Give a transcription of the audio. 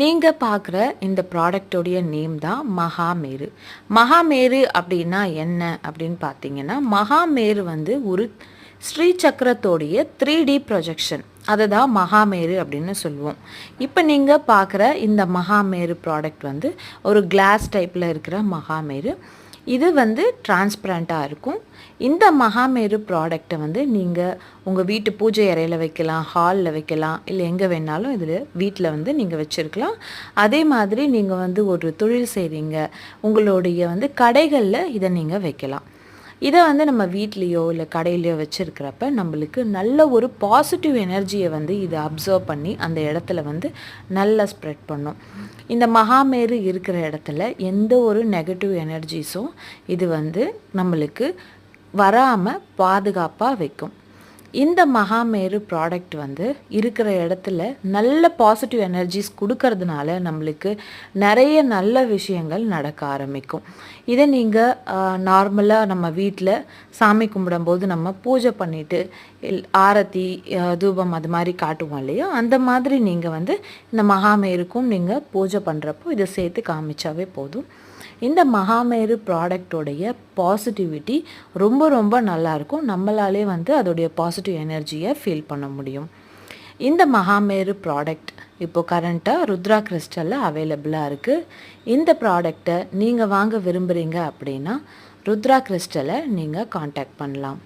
நீங்கள் பார்க்குற இந்த ப்ராடக்டோடைய நேம் தான் மகாமேரு. மகாமேரு அப்படின்னா என்ன அப்படின்னு பார்த்தீங்கன்னா மகாமேரு வந்து ஒரு ஸ்ரீ சக்கரத்தோடைய த்ரீ டி ப்ரொஜெக்ஷன் அதை தான் மகாமேரு அப்படின்னு சொல்லுவோம். இப்போ நீங்கள் பார்க்குற இந்த மகாமேரு ப்ராடக்ட் வந்து ஒரு கிளாஸ் டைப்பில் இருக்கிற மகாமேரு. இது வந்து டிரான்ஸ்பரண்ட்டாக இருக்கும். இந்த மகாமேரு ப்ராடக்டை வந்து நீங்கள் உங்கள் வீட்டு பூஜை அறையில் வைக்கலாம் ஹாலில் வைக்கலாம் இல்லை எங்கே வேணாலும் இதில் வீட்டில் வந்து நீங்கள் வச்சுருக்கலாம். அதே மாதிரி நீங்கள் வந்து ஒரு தொழில் செய்கிறீங்க உங்களுடைய வந்து கடைகளில் இதை நீங்கள் வைக்கலாம். இதை வந்து நம்ம வீட்லேயோ இல்லை கடையிலையோ வச்சுருக்கிறப்ப நம்மளுக்கு நல்ல ஒரு பாசிட்டிவ் எனர்ஜியை வந்து இதை அப்சர்வ் பண்ணி அந்த இடத்துல வந்து நல்லா ஸ்ப்ரெட் பண்ணும். இந்த மகாமேரு இருக்கிற இடத்துல எந்த ஒரு நெகட்டிவ் எனர்ஜிஸும் இது வந்து நம்மளுக்கு வராமல் பாதுகாப்பாக வைக்கும். இந்த மகாமேரு ப்ராடக்ட் வந்து இருக்கிற இடத்துல நல்ல பாசிட்டிவ் எனர்ஜிஸ் கொடுக்கறதுனால நம்மளுக்கு நிறைய நல்ல விஷயங்கள் நடக்க ஆரம்பிக்கும். இதை நீங்கள் நார்மலாக நம்ம வீட்டில் சாமி கும்பிடும்போது நம்ம பூஜை பண்ணிவிட்டு ஆரத்தி தூபம் அது மாதிரி காட்டுவோம் இல்லையோ? அந்த மாதிரி நீங்கள் வந்து இந்த மகாமேருக்கும் நீங்கள் பூஜை பண்ணுறப்போ இதை சேர்த்து காமிச்சாவே போதும். இந்த மகாமேரு ப்ராடக்டோடைய பாசிட்டிவிட்டி ரொம்ப ரொம்ப நல்லாயிருக்கும். நம்மளாலே வந்து அதோடைய பாசிட்டிவ் எனர்ஜியை ஃபீல் பண்ண முடியும். இந்த மகாமேரு ப்ராடக்ட் இப்போ கரண்ட்டாக ருத்ரா கிறிஸ்டலில் அவைலபிளாக இருக்குது இந்த ப்ராடக்டை நீங்கள் வாங்க விரும்புகிறீங்க அப்படின்னா ருத்ரா கிறிஸ்டலை நீங்கள் காண்டாக்ட் பண்ணலாம்.